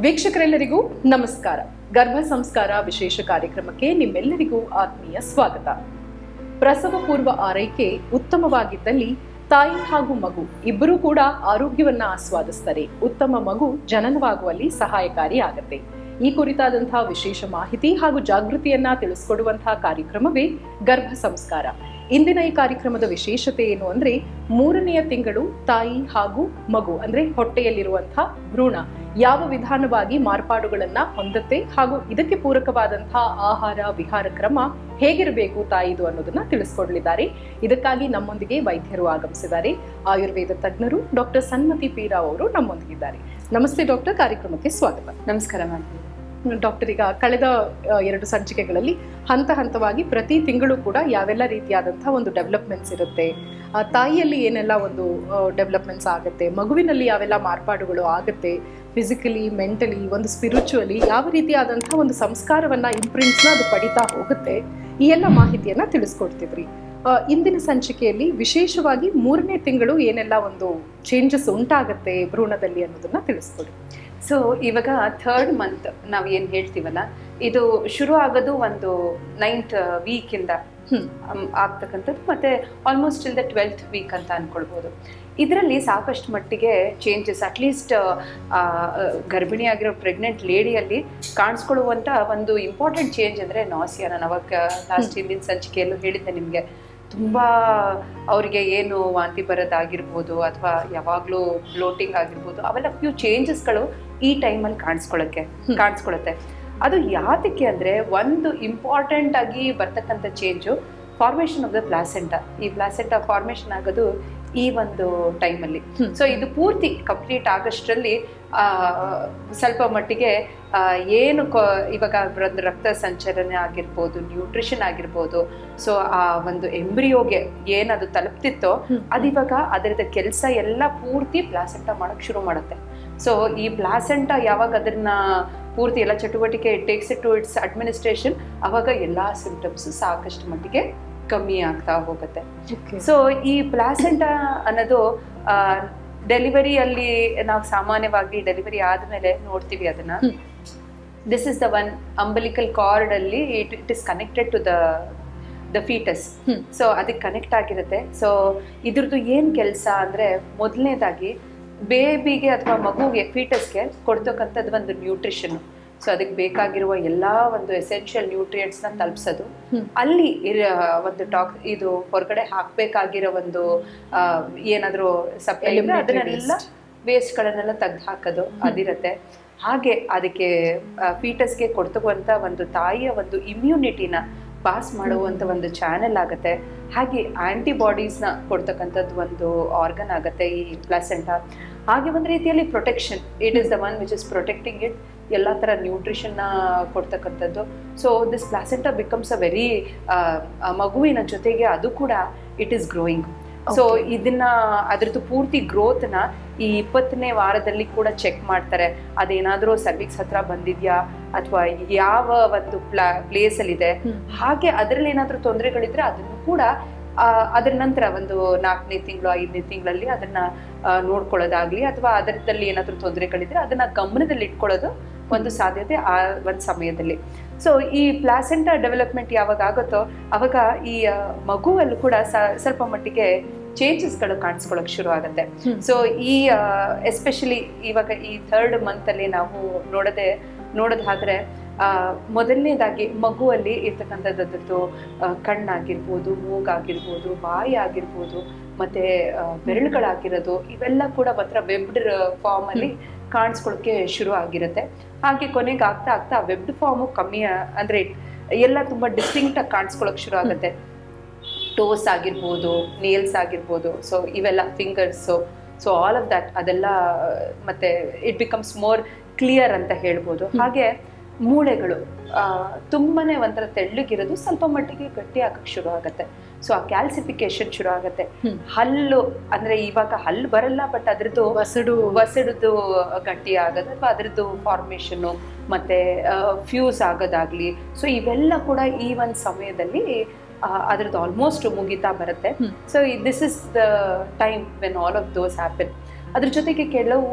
ವೀಕ್ಷಕರೆಲ್ಲರಿಗೂ ನಮಸ್ಕಾರ. ಗರ್ಭ ಸಂಸ್ಕಾರ ವಿಶೇಷ ಕಾರ್ಯಕ್ರಮಕ್ಕೆ ನಿಮ್ಮೆಲ್ಲರಿಗೂ ಆತ್ಮೀಯ ಸ್ವಾಗತ. ಪ್ರಸವ ಪೂರ್ವ ಆರೈಕೆ ಉತ್ತಮವಾಗಿದ್ದಲ್ಲಿ ತಾಯಿ ಹಾಗೂ ಮಗು ಇಬ್ಬರೂ ಕೂಡ ಆರೋಗ್ಯವನ್ನ ಆಸ್ವಾದಿಸ್ತಾರೆ. ಉತ್ತಮ ಮಗು ಜನನವಾಗುವಲ್ಲಿ ಸಹಾಯಕಾರಿ ಆಗತ್ತೆ ಈ ಕುರಿತಾದಂತಹ ವಿಶೇಷ ಮಾಹಿತಿ ಹಾಗೂ ಜಾಗೃತಿಯನ್ನ ತಿಳಿಸ್ಕೊಡುವಂತಹ ಕಾರ್ಯಕ್ರಮವೇ ಗರ್ಭ ಸಂಸ್ಕಾರ. ಇಂದಿನ ಈ ಕಾರ್ಯಕ್ರಮದ ವಿಶೇಷತೆ ಏನು ಅಂದ್ರೆ ಮೂರನೆಯ ತಿಂಗಳು ತಾಯಿ ಹಾಗೂ ಮಗು, ಅಂದ್ರೆ ಹೊಟ್ಟೆಯಲ್ಲಿರುವಂತಹ ಭ್ರೂಣ. ಯಾವ ವಿಧಾನವಾಗಿ ಮಾರ್ಪಾಡುಗಳನ್ನ ಹೊಂದತ್ತೆ ಹಾಗೂ ಇದಕ್ಕೆ ಪೂರಕವಾದಂತಹ ಆಹಾರ, ವಿಹಾರ, ಕ್ರಮ ಹೇಗಿರಬೇಕು ತಾಯಿದು ಅನ್ನೋದನ್ನ ತಿಳಿಸ್ಕೊಡ್ಲಿದ್ದಾರೆ. ಇದಕ್ಕಾಗಿ ನಮ್ಮೊಂದಿಗೆ ವೈದ್ಯರು ಆಗಮಿಸಿದ್ದಾರೆ. ಆಯುರ್ವೇದ ತಜ್ಞರು ಡಾಕ್ಟರ್ ಸನ್ಮತಿ ಪೀರಾವ್ ಅವರು ನಮ್ಮೊಂದಿಗಿದ್ದಾರೆ. ನಮಸ್ತೆ ಡಾಕ್ಟರ್, ಕಾರ್ಯಕ್ರಮಕ್ಕೆ ಸ್ವಾಗತ. ನಮಸ್ಕಾರ ಮ್ಯಾಮ್ ಡಾಕ್ಟರ್ ಈಗ ಕಳೆದ ಎರಡು ಸಂಚಿಕೆಗಳಲ್ಲಿ ಹಂತ ಹಂತವಾಗಿ ಪ್ರತಿ ತಿಂಗಳು ಕೂಡ ಯಾವೆಲ್ಲ ರೀತಿಯಾದಂಥ ಒಂದು ಡೆವಲಪ್ಮೆಂಟ್ಸ್ ಇರುತ್ತೆ. ತಾಯಿಯಲ್ಲಿ ಏನೆಲ್ಲ ಒಂದು ಡೆವಲಪ್ಮೆಂಟ್ಸ್ ಆಗುತ್ತೆ, ಮಗುವಿನಲ್ಲಿ ಯಾವೆಲ್ಲ ಮಾರ್ಪಾಡುಗಳು ಆಗುತ್ತೆ ಫಿಸಿಕಲಿ ಮೆಂಟಲಿ ಒಂದು ಸ್ಪಿರಿಚುವಲಿ ಯಾವ ರೀತಿಯಾದಂಥ ಒಂದು ಸಂಸ್ಕಾರವನ್ನ ಇಂಪ್ರಿಂಟ್ಸ್ನ ಅದು ಪಡಿತಾ ಹೋಗುತ್ತೆ, ಈ ಎಲ್ಲ ಮಾಹಿತಿಯನ್ನ ತಿಳಿಸ್ಕೊಡ್ತಿದ್ರಿ. ಇಂದಿನ ಸಂಚಿಕೆಯಲ್ಲಿ ವಿಶೇಷವಾಗಿ ಮೂರನೇ ತಿಂಗಳು ಏನೆಲ್ಲ ಒಂದು ಚೇಂಜಸ್ ಉಂಟಾಗುತ್ತೆ ಭ್ರೂಣದಲ್ಲಿ ಅನ್ನೋದನ್ನ ತಿಳಿಸ್ಕೊಡಿ. ಸೊ ಇವಾಗ ಥರ್ಡ್ ಮಂತ್ ನಾವು ಏನು ಹೇಳ್ತೀವಲ್ಲ ಇದು ಶುರು ಆಗೋದು ಒಂದು ನೈನ್ತ್ ವೀಕಿಂದ ಆಗ್ತಕ್ಕಂಥದ್ದು ಮತ್ತೆ ಆಲ್ಮೋಸ್ಟ್ ಇಲ್ ದ ಟ್ವೆಲ್ತ್ ವೀಕ್ ಅಂತ ಅಂದ್ಕೊಳ್ಬೋದು ಇದರಲ್ಲಿ ಸಾಕಷ್ಟು ಮಟ್ಟಿಗೆ ಚೇಂಜಸ್ ಅಟ್ಲೀಸ್ಟ್ ಗರ್ಭಿಣಿ ಆಗಿರೋ ಪ್ರೆಗ್ನೆಂಟ್ ಲೇಡಿಯಲ್ಲಿ ಕಾಣಿಸ್ಕೊಳ್ಳುವಂಥ ಒಂದು ಇಂಪಾರ್ಟೆಂಟ್ ಚೇಂಜ್ ಅಂದರೆ ನಾಸಿಯಾ ನಾನು ಅವಾಗ ಲಾಸ್ಟ್ ಹಿಂದಿನ ಸಂಚಿಕೆಯಲ್ಲೂ ಹೇಳಿದ್ದೆ ನಿಮಗೆ. ತುಂಬ ಅವರಿಗೆ ಏನು ವಾಂತಿ ಬರೋದಾಗಿರ್ಬೋದು ಅಥವಾ ಯಾವಾಗಲೂ ಬ್ಲೋಟಿಂಗ್ ಆಗಿರ್ಬೋದು ಅವೆಲ್ಲ ಫ್ಯೂ ಚೇಂಜಸ್ಗಳು ಈ ಟೈಮಲ್ಲಿ ಕಾಣಿಸ್ಕೊಳ್ಳೋಕ್ಕೆ ಕಾಣಿಸ್ಕೊಳತ್ತೆ ಕಾಣಿಸ್ಕೊಳ್ಳುತ್ತೆ. ಅದು ಯಾತಕ್ಕೆ ಅಂದರೆ ಒಂದು ಇಂಪಾರ್ಟೆಂಟ್ ಆಗಿ ಬರ್ತಕ್ಕಂಥ change formation of the placenta ಈ ಪ್ಲಾಸೆಂಟ ಫಾರ್ಮೇಷನ್ ಆಗೋದು ಈ ಒಂದು ಟೈಮಲ್ಲಿ. ಸೊ ಇದು ಪೂರ್ತಿ ಕಂಪ್ಲೀಟ್ ಆಗೋಷ್ಟರಲ್ಲಿ ಸ್ವಲ್ಪ ಮಟ್ಟಿಗೆ ಏನು ಕ, ಇವಾಗ ಒಂದು ರಕ್ತ ಸಂಚಲನೆ ಆಗಿರ್ಬೋದು, ನ್ಯೂಟ್ರಿಷನ್ ಆಗಿರ್ಬೋದು, ಸೊ, ಆ ಒಂದು ಎಂಬ್ರಿಯೋಗೆ ಏನದು ತಲುಪ್ತಿತ್ತೋ ಅದು ಅದಿವಾಗ ಅದರದ ಕೆಲಸ ಎಲ್ಲ ಪೂರ್ತಿ ಪ್ಲಾಸೆಂಟ ಮಾಡೋಕ್ಕೆ ಶುರು ಮಾಡುತ್ತೆ ಸೊ ಈ ಪ್ಲಾಸೆಂಟ ಯಾವಾಗ ಅದನ್ನ ಪೂರ್ತಿ ಎಲ್ಲ ಚಟುವಟಿಕೆ takes it to its administration ಅವಾಗ ಎಲ್ಲ ಸಿಂಪ್ಟಮ್ಸ್ ಸಾಕಷ್ಟು ಮಟ್ಟಿಗೆ ಕಮ್ಮಿ ಆಗ್ತಾ ಹೋಗುತ್ತೆ. ಸೊ ಈ ಪ್ಲಾಸೆಂಟ ಅನ್ನೋದು ಡೆಲಿವರಿಯಲ್ಲಿ ನಾವು ಸಾಮಾನ್ಯವಾಗಿ ಡೆಲಿವರಿ ಆದಮೇಲೆ ನೋಡ್ತೀವಿ ಅದನ್ನ. This is the one umbilical cord ಅಲ್ಲಿ it it is connected to the the foetus. So ಅದಕ್ಕೆ ಕನೆಕ್ಟ್ ಆಗಿರುತ್ತೆ. ಸೊ ಇದ್ರದ್ದು ಏನು ಕೆಲಸ ಅಂದ್ರೆ ಮೊದಲನೇದಾಗಿ ಬೇಬಿಗೆ ಅಥವಾ ಮಗುಗೆ ಫೀಟಸ್ಗೆ ಕೊಡ್ತಕ್ಕಂಥದ್ದು ಒಂದು ನ್ಯೂಟ್ರಿಷನ್ ಸೊ ಅದಕ್ಕೆ ಬೇಕಾಗಿರುವ ಎಲ್ಲ ಒಂದು ಎಸೆನ್ಷಿಯಲ್ ನ್ಯೂಟ್ರಿಯೆಂಟ್ಸ್ನ ತಲುಪಿಸೋದು. ಅಲ್ಲಿ ಒಂದು ಟಾಕ್ ಇದು ಹೊರಗಡೆ ಹಾಕಬೇಕಾಗಿರೋ ಒಂದು ಏನಾದರೂ ಸಪ್ಲೈ ಅದನ್ನೆಲ್ಲ ವೇಸ್ಟ್ಗಳನ್ನೆಲ್ಲ ತೆಗೆದು ಹಾಕೋದು ಅದಿರುತ್ತೆ. ಹಾಗೆ ಅದಕ್ಕೆ ಫೀಟಸ್ಗೆ ಕೊಡ್ತಕ್ಕಂಥ ಒಂದು ತಾಯಿಯ ಒಂದು ಇಮ್ಯುನಿಟಿನ ಪಾಸ್ ಮಾಡುವಂಥ ಒಂದು ಚಾನೆಲ್ ಆಗುತ್ತೆ. ಹಾಗೆ ಆಂಟಿಬಾಡೀಸ್ನ ಕೊಡ್ತಕ್ಕಂಥದ್ದು ಒಂದು ಆರ್ಗನ್ ಆಗುತ್ತೆ ಈ ಪ್ಲಾಸೆಂಟ ಹಾಗೆ ಒಂದು ರೀತಿಯಲ್ಲಿ protection it is the one which is protecting it ಎಲ್ಲ ಥರ ನ್ಯೂಟ್ರಿಷನ್ನ ಕೊಡ್ತಕ್ಕಂಥದ್ದು. So this placenta becomes a very ಮಗುವಿನ ಜೊತೆಗೆ ಅದು ಕೂಡ ಇಟ್ ಈಸ್ ಗ್ರೋಯಿಂಗ್ ಸೊ ಇದನ್ನ ಅದ್ರದ್ದು ಪೂರ್ತಿ ಗ್ರೋತ್ನ ಈ ಇಪ್ಪತ್ತನೇ ವಾರದಲ್ಲಿ ಕೂಡ ಚೆಕ್ ಮಾಡ್ತಾರೆ. ಅದೇನಾದರೂ ಸರ್ವಿಕ್ಸ್ ಹತ್ರ ಬಂದಿದ್ಯಾ? ಅಥವಾ ಯಾವ ಒಂದು ಪ್ಲಾ ಪ್ಲೇಸಲ್ಲಿದೆ ಇದೆ? ಹಾಗೆ ಅದರಲ್ಲಿ ಏನಾದರೂ ತೊಂದರೆಗಳಿದ್ರೆ ಅದನ್ನು ಕೂಡ ಅದರ ನಂತರ ಒಂದು ನಾಲ್ಕನೇ ತಿಂಗಳು ಐದನೇ ತಿಂಗಳಲ್ಲಿ ಅದನ್ನ ನೋಡ್ಕೊಳ್ಳೋದಾಗ್ಲಿ ಅಥವಾ ಅದರದಲ್ಲಿ ಏನಾದರೂ ತೊಂದರೆಗಳಿದ್ರೆ ಅದನ್ನ ಗಮನದಲ್ಲಿ ಇಟ್ಕೊಳ್ಳೋದು ಒಂದು ಸಾಧ್ಯತೆ ಆ ಒಂದು ಸಮಯದಲ್ಲಿ. ಸೊ ಈ ಪ್ಲಾಸೆಂಟಾ ಡೆವಲಪ್ಮೆಂಟ್ ಯಾವಾಗ ಆಗುತ್ತೋ ಅವಾಗ ಈ ಮಗುವಲ್ಲೂ ಕೂಡ ಸ್ವಲ್ಪ ಮಟ್ಟಿಗೆ ಚೇಂಜಸ್ಗಳು ಕಾಣಿಸ್ಕೊಳ್ಳೋಕೆ ಶುರು ಆಗುತ್ತೆ. ಸೊ ಈ ಎಸ್ಪೆಷಲಿ ಇವಾಗ ಈ ಥರ್ಡ್ ಮಂತಲ್ಲಿ ನಾವು ನೋಡದೆ ನೋಡೋದಾದ್ರೆ ಆ, ಮೊದಲನೇದಾಗಿ ಮಗುವಲ್ಲಿ ಇರ್ತಕ್ಕಂಥದ್ದು ಕಣ್ಣಾಗಿರ್ಬೋದು ಮೂಗಾಗಿರ್ಬೋದು ಬಾಯಿ ಆಗಿರ್ಬೋದು ಮತ್ತೆ ಬೆರಳುಗಳು ಬೆರಳುಗಳಾಗಿರೋದು ಇವೆಲ್ಲ ಕೂಡ ಮಾತ್ರ ವೆಬ್ಡ್ ಫಾರ್ಮ್ ಅಲ್ಲಿ ಕಾಣಿಸ್ಕೊಳಕ್ಕೆ ಶುರು ಆಗಿರುತ್ತೆ. ಹಾಗೆ ಕೊನೆಗೆ ಆಗ್ತಾ ಆಗ್ತಾ ವೆಬ್ಡ್ ಫಾರ್ಮು ಕಮ್ಮಿ ಅಂದ್ರೆ ಎಲ್ಲ ತುಂಬಾ ಡಿಸ್ಟಿಂಕ್ಟ್ ಆಗಿ ಕಾಣಿಸ್ಕೊಳ್ಳೋಕೆ ಶುರು ಆಗುತ್ತೆ. ಟೋಸ್ ಆಗಿರ್ಬೋದು ನೇಲ್ಸ್ ಆಗಿರ್ಬೋದು ಸೊ ಇವೆಲ್ಲ fingers so all of that ಅದೆಲ್ಲ ಮತ್ತೆ ಇಟ್ ಬಿಕಮ್ಸ್ ಮೋರ್ ಕ್ಲಿಯರ್ ಅಂತ ಹೇಳ್ಬೋದು. ಹಾಗೆ ಮೂಳೆಗಳು ತುಂಬಾನೇ ಒಂಥರ ತೆಳ್ಳಗಿರೋದು ಸ್ವಲ್ಪ ಮಟ್ಟಿಗೆ ಗಟ್ಟಿ ಆಗಕ್ಕೆ ಶುರು ಆಗುತ್ತೆ. ಸೊ ಆ ಕ್ಯಾಲ್ಸಿಫಿಕೇಶನ್ ಶುರು ಆಗುತ್ತೆ. ಹಲ್ಲು ಅಂದ್ರೆ ಇವಾಗ ಹಲ್ಲು ಬರಲ್ಲ ಬಟ್ ಅದ್ರದ್ದು ವಸಡು. ವಸಡದು ಗಟ್ಟಿ ಆಗೋದು ಅಥವಾ ಅದ್ರದ್ದು ಫಾರ್ಮೇಷನ್ನು ಮತ್ತೆ ಫ್ಯೂಸ್ ಆಗೋದಾಗ್ಲಿ. ಸೊ ಇವೆಲ್ಲ ಕೂಡ ಈ ಒಂದು ಸಮಯದಲ್ಲಿ ಅದ್ರದ್ದು ಆಲ್ಮೋಸ್ಟ್ ಮುಗಿತಾ ಬರುತ್ತೆ. So this is the time when all of those happen ಅದ್ರ ಜೊತೆಗೆ ಕೆಲವು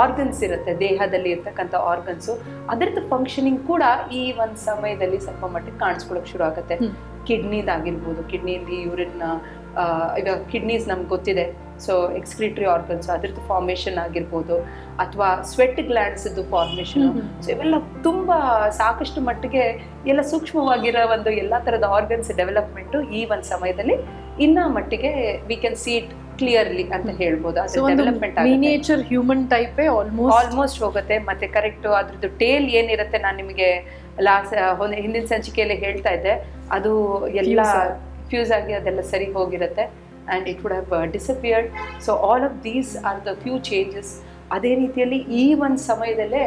ಆರ್ಗನ್ಸ್ ಇರುತ್ತೆ ದೇಹದಲ್ಲಿ ಇರ್ತಕ್ಕಂಥ ಆರ್ಗನ್ಸು ಅದರದ್ದು ಫಂಕ್ಷನಿಂಗ್ ಕೂಡ ಈ ಒಂದು ಸಮಯದಲ್ಲಿ ಸ್ವಲ್ಪ ಮಟ್ಟಿಗೆ ಕಾಣಿಸ್ಕೊಳಕ್ ಶುರು ಆಗುತ್ತೆ. ಕಿಡ್ನಿದ್ ಕಿಡ್ನಿದಾಗಿರ್ಬೋದು ಕಿಡ್ನಿಯಲ್ಲಿ ಯೂರಿನ್ ಈಗ ಕಿಡ್ನೀಸ್ ನಮ್ಗೆ ಗೊತ್ತಿದೆ. ಸೊ ಎಕ್ಸ್ಕ್ರಿಟರಿ ಆರ್ಗನ್ಸ್ ಅದ್ರದ್ದು ಫಾರ್ಮೇಷನ್ ಆಗಿರ್ಬೋದು ಅಥವಾ ಸ್ವೆಟ್ ಗ್ಲ್ಯಾಂಡ್ಸ್ ಫಾರ್ಮೇಷನ್ ಸೊ ಇವೆಲ್ಲ ತುಂಬಾ ಸಾಕಷ್ಟು ಮಟ್ಟಿಗೆ ಎಲ್ಲ ಸೂಕ್ಷ್ಮವಾಗಿರೋ ಒಂದು ಎಲ್ಲ ತರದ ಆರ್ಗನ್ಸ್ ಡೆವಲಪ್ಮೆಂಟ್ ಈ ಒಂದು ಸಮಯದಲ್ಲಿ ಇನ್ನ ಮಟ್ಟಿಗೆ we can see it clearly ಅಂತ ಹೇಳ್ಬೋದು. ಅದು ಡೆವಲಪ್ಮೆಂಟ್ ಮಿನಿಯೇಚರ್ ಹ್ಯೂಮನ್ ಟೈಪೇ ಆಲ್ಮೋಸ್ಟ್ ಆಲ್ಮೋಸ್ಟ್ ಹೋಗುತ್ತೆ. ಮತ್ತೆ ಕರೆಕ್ಟ್ ಅದ್ರದ್ದು ಟೇಲ್ ಏನಿರುತ್ತೆ ನಾನು ನಿಮಗೆ ಲಾಸ್ಟ್ ಹಿಂದಿನ ಸಂಚಿಕೆಯಲ್ಲಿ ಹೇಳ್ತಾ ಇದ್ದೆ. ಅದು ಎಲ್ಲ ಫ್ಯೂಸ್ ಆಗಿ. ಅದೆಲ್ಲ ಸರಿ ಹೋಗಿರುತ್ತೆ. And it would have disappeared so all of these are the few changes ಅದೇ ರೀತಿಯಲ್ಲಿ ಈ ಒಂದು ಸಮಯದಲ್ಲೇ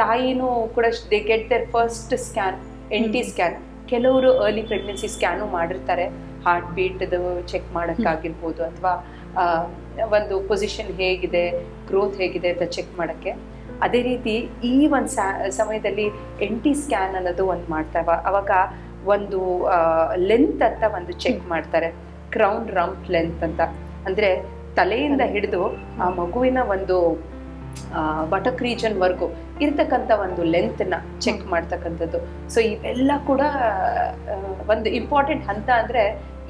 ತಾಯಿನೂ ಕೂಡ they get their first scan N T scan ಕೆಲವರು ಅರ್ಲಿ ಪ್ರೆಗ್ನೆನ್ಸಿ ಸ್ಕ್ಯಾನು ಮಾಡಿರ್ತಾರೆ ಹಾರ್ಟ್ ಬೀಟ್ದು ಚೆಕ್ ಮಾಡೋಕ್ಕಾಗಿರ್ಬೋದು ಅಥವಾ ಒಂದು ಪೊಸಿಷನ್ ಹೇಗಿದೆ ಗ್ರೋತ್ ಹೇಗಿದೆ ಅಂತ ಚೆಕ್ ಮಾಡೋಕ್ಕೆ. ಅದೇ ರೀತಿ ಈ ಒಂದು ಸಮಯದಲ್ಲಿ ಎನ್ ಟಿ ಸ್ಕ್ಯಾನ್ ಅನ್ನೋದು ಒಂದು ಮಾಡ್ತಾವ ಅವಾಗ ಒಂದು ಲೆಂತ್ ಅಂತ ಒಂದು ಚೆಕ್ ಮಾಡ್ತಾರೆ. ಕ್ರೌನ್ ರಂಪ್ ಲೆಂತ್ ಅಂತ. ಅಂದರೆ ತಲೆಯಿಂದ ಹಿಡಿದು ಆ ಮಗುವಿನ ಒಂದು ಬಟಕ್ ರೀಜನ್ವರೆಗೂ ಇರ್ತಕ್ಕಂಥ ಒಂದು ಲೆಂತ್ನ ಚೆಕ್ ಮಾಡ್ತಕ್ಕಂಥದ್ದು. ಸೊ ಇವೆಲ್ಲ ಕೂಡ ಒಂದು ಇಂಪಾರ್ಟೆಂಟ್ ಹಂತ ಅಂದರೆ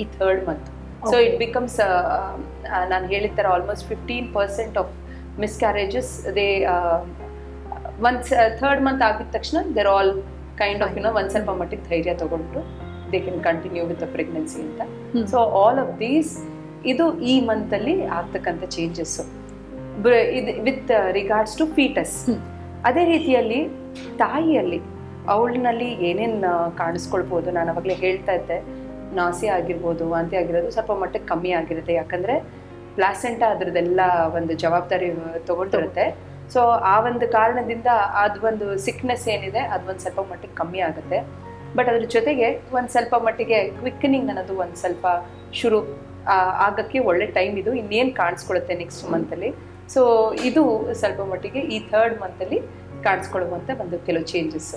ಈ third month so it becomes ನಾನು ಹೇಳಿದ ಥರ almost fifteen percent of miscarriages they once third month ಆಗಿದ ತಕ್ಷಣ there all kind of you know ಒಂದು ಸ್ವಲ್ಪ ಮಟ್ಟಿಗೆ ಧೈರ್ಯ ತಗೊಂಡು they can continue with the pregnancy ಅಂತ. ಸೊ ಆಲ್ ಆಫ್ ದೀಸ್ ಇದು ಈ ಮಂತಲ್ಲಿ ಆಗ್ತಕ್ಕಂಥ changes with regards to foetus ಅದೇ ರೀತಿಯಲ್ಲಿ ತಾಯಿಯಲ್ಲಿ ಅವಳಿನಲ್ಲಿ ಏನೇನು ಕಾಣಿಸ್ಕೊಳ್ಬೋದು ನಾನು ಅವಾಗಲೇ ಹೇಳ್ತಾ ಇದ್ದೆ. ನಾಸಿ ಆಗಿರ್ಬೋದು ವಾಂತಿ ಆಗಿರೋದು ಸ್ವಲ್ಪ ಮಟ್ಟಿಗೆ ಕಮ್ಮಿ ಆಗಿರುತ್ತೆ. ಯಾಕಂದರೆ ಪ್ಲಾಸೆಂಟ ಅದರದೆಲ್ಲ ಒಂದು ಜವಾಬ್ದಾರಿ ತಗೊಂಡಿರುತ್ತೆ. ಸೊ ಆ ಒಂದು ಕಾರಣದಿಂದ ಅದು ಒಂದು ಸಿಕ್ನೆಸ್ ಏನಿದೆ ಅದು ಒಂದು ಸ್ವಲ್ಪ ಮಟ್ಟಿಗೆ ಕಮ್ಮಿ ಆಗುತ್ತೆ. ಬಟ್ ಅದ್ರ ಜೊತೆಗೆ ಒಂದು ಸ್ವಲ್ಪ ಮಟ್ಟಿಗೆ ಕ್ವಿಕ್ಕನಿಂಗ್ ಅನ್ನೋದು ಒಂದು ಸ್ವಲ್ಪ ಶುರು ಆಗೋಕ್ಕೆ ಆಗಕ್ಕೆ ಒಳ್ಳೆ ಟೈಮ್ ಇದು. ಇನ್ನೇನು ಕಾಣಿಸ್ಕೊಳುತ್ತೆ ನೆಕ್ಸ್ಟ್ ಮಂತಲ್ಲಿ ಸೊ ಇದು ಸ್ವಲ್ಪ ಮಟ್ಟಿಗೆ ಈ ಥರ್ಡ್ ಮಂತಲ್ಲಿ ಕಾಣಿಸ್ಕೊಳ್ಳುವಂಥ ಒಂದು ಕೆಲವು ಚೇಂಜಸ್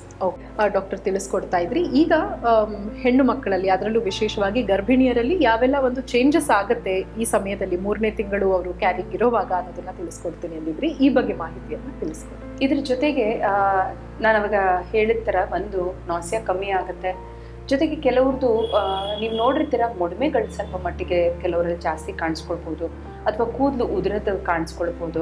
ಡಾಕ್ಟರ್ ತಿಳಿಸ್ಕೊಡ್ತಾ ಇದ್ರಿ. ಈಗ ಹೆಣ್ಣು ಮಕ್ಕಳಲ್ಲಿ ಅದರಲ್ಲೂ ವಿಶೇಷವಾಗಿ ಗರ್ಭಿಣಿಯರಲ್ಲಿ ಯಾವೆಲ್ಲ ಒಂದು ಚೇಂಜಸ್ ಆಗುತ್ತೆ ಈ ಸಮಯದಲ್ಲಿ? ಮೂರನೇ ತಿಂಗಳು ಅವರು ಕ್ಯಾರಿಂಗ್ ಇರೋವಾಗ ಅನ್ನೋದನ್ನ ತಿಳಿಸ್ಕೊಡ್ತೀನಿ ಅಂದಿದ್ರಿ. ಈ ಬಗ್ಗೆ ಮಾಹಿತಿಯನ್ನು ತಿಳಿಸ್ಕೊಡಿ. ಇದ್ರ ಜೊತೆಗೆ ನಾನು ಅವಾಗ ಹೇಳಿದ ಥರ ಒಂದು ನಾಸ್ಯ ಕಮ್ಮಿ ಆಗುತ್ತೆ. ಜೊತೆಗೆ ಕೆಲವ್ರದ್ದು ನೀವು ನೋಡಿರ್ತೀರ ಮೊಡಮೆಗಳು ಸ್ವಲ್ಪ ಮಟ್ಟಿಗೆ ಕೆಲವರಲ್ಲಿ ಜಾಸ್ತಿ ಕಾಣಿಸ್ಕೊಳ್ಬೋದು. ಅಥವಾ ಕೂದಲು ಉದುರದ ಕಾಣಿಸ್ಕೊಳ್ಬಹುದು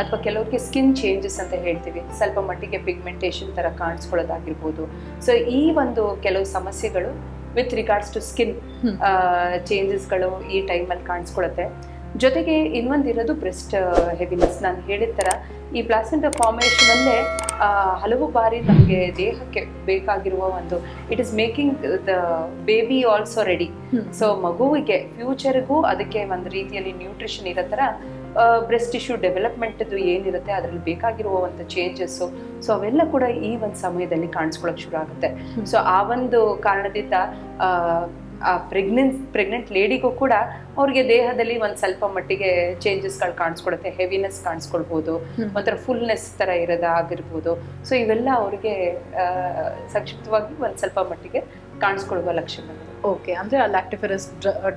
ಅಥವಾ ಕೆಲವರಿಗೆ ಸ್ಕಿನ್ ಚೇಂಜಸ್ ಅಂತ ಹೇಳ್ತೀವಿ. ಸ್ವಲ್ಪ ಮಟ್ಟಿಗೆ ಪಿಗ್ಮೆಂಟೇಷನ್ ತರ ಕಾಣಿಸ್ಕೊಳ್ಳೋದಾಗಿರ್ಬೋದು. ಸೊ ಈ ಒಂದು ಕೆಲವು ಸಮಸ್ಯೆಗಳು ವಿತ್ ರಿಗಾರ್ಡ್ಸ್ ಟು ಸ್ಕಿನ್. ಚೇಂಜಸ್ಗಳು ಈ ಟೈಮಲ್ಲಿ ಕಾಣಿಸ್ಕೊಳುತ್ತೆ. ಜೊತೆಗೆ ಇನ್ನೊಂದಿರೋದು ಬ್ರೆಸ್ಟ್ ಹೆವಿನೆಸ್ ನಾನು ಹೇಳಿದ ಥರ ಈ ಪ್ಲಾಸೆಂಟ ಫಾರ್ಮೇಷನಲ್ಲೇ ಹಲವು ಬಾರಿ ನಮಗೆ ದೇಹಕ್ಕೆ ಬೇಕಾಗಿರುವ ಒಂದು it is making the baby also ready so ಮಗುವಿಗೆ ಫ್ಯೂಚರ್ಗೂ ಅದಕ್ಕೆ ಒಂದು ರೀತಿಯಲ್ಲಿ ನ್ಯೂಟ್ರಿಷನ್ ಇರೋ ಥರ ಬ್ರೆಸ್ಟ್ ಇಶ್ಯೂ ಡೆವಲಪ್ಮೆಂಟ್ದು ಏನಿರುತ್ತೆ ಅದರಲ್ಲಿ ಬೇಕಾಗಿರುವ ಒಂದು ಚೇಂಜಸ್ಸು ಸೊ ಅವೆಲ್ಲ ಕೂಡ ಈ ಒಂದು ಸಮಯದಲ್ಲಿ ಕಾಣಿಸ್ಕೊಳಕ್ಕೆ ಶುರು ಆಗುತ್ತೆ. ಸೊ ಆ ಒಂದು ಕಾರಣದಿಂದ ಆ, ಪ್ರೆಗ್ನೆನ್ಸ್ ಪ್ರೆಗ್ನೆಂಟ್ ಲೇಡಿಗೂ ಕೂಡ ಅವ್ರಿಗೆ ದೇಹದಲ್ಲಿ ಒಂದು ಸ್ವಲ್ಪ ಮಟ್ಟಿಗೆ ಚೇಂಜಸ್ಗಳು ಕಾಣಿಸ್ಕೊಡುತ್ತೆ ಹೆವಿನೆಸ್ ಕಾಣಿಸ್ಕೊಳ್ಬೋದು. ಒಂಥರ ಫುಲ್ನೆಸ್ ಥರ ಇರೋದು ಆಗಿರ್ಬೋದು. ಸೊ ಇವೆಲ್ಲ ಅವ್ರಿಗೆ ಸಂಕ್ಷಿಪ್ತವಾಗಿ ಒಂದು ಸ್ವಲ್ಪ ಮಟ್ಟಿಗೆ ಕಾಣಿಸ್ಕೊಳ್ಳುವ ಲಕ್ಷಣಗಳು ಓಕೆ ಅಂದ್ರೆ ಆ ಲ್ಯಾಕ್ಟಿಫೆರಸ್